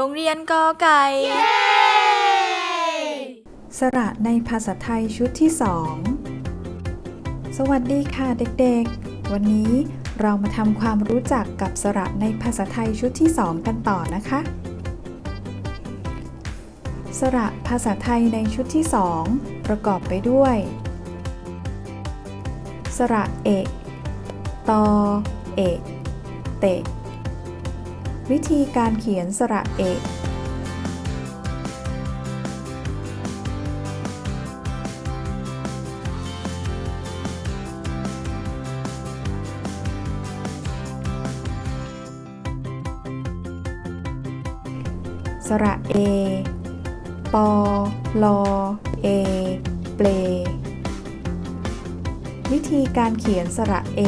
รงเรียนกอไก่ สระในภาษาไทยชุดที่สอง สวัสดีค่ะเด็กๆ วันนี้เรามาทำความรู้จักกับสระในภาษาไทยชุดที่สองกันต่อนะคะ สระภาษาไทยในชุดที่สองประกอบไปด้วย สระเอก ตอ เอก เตะ วิธีการเขียนสระเอกสระเอ ปอลอ เอ เปล วิธีการเขียนสระเอ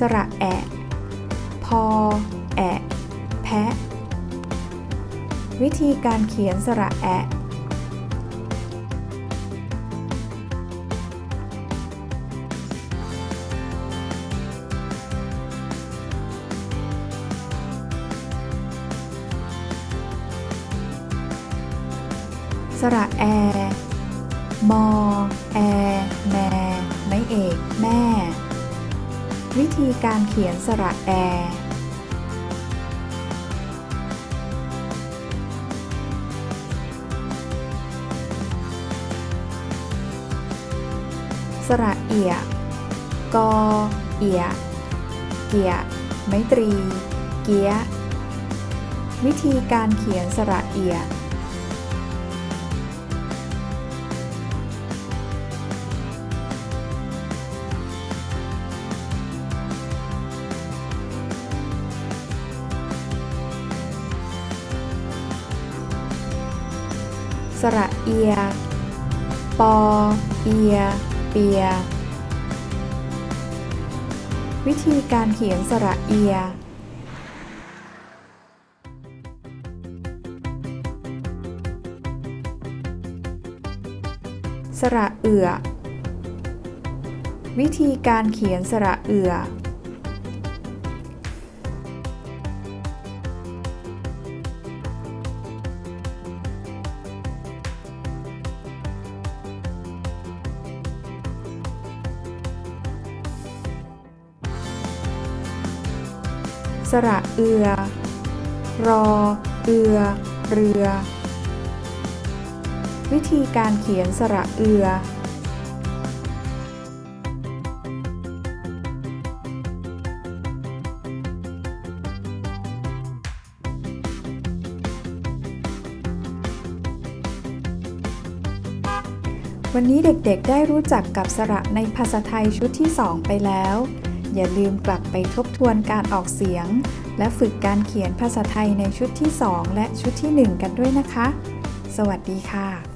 สระแอะพอ แอะแพะ วิธีการเขียนสระแอะสระแอ มอ แอ ธีการเขียนสระแอ สระเอีย กอ เอีย เกีย ไมตรี เกีย วิธีการเขียนสระเอีย สระเอีย ปอ เอีย เปีย วิธีการเขียนสระเอีย สระเอือ วิธีการเขียนสระเอือ สระเอือ รอ เอือ เรือ วิธีการเขียนสระเอือ วันนี้เด็กๆได้รู้จักกับสระในภาษาไทยชุดที่ 2 ไปแล้ว อย่าลืมกลับไปทบทวนการออกเสียง และฝึกการเขียนภาษาไทยในชุดที่ 2 และชุดที่ 1 กันด้วยนะคะ สวัสดีค่ะ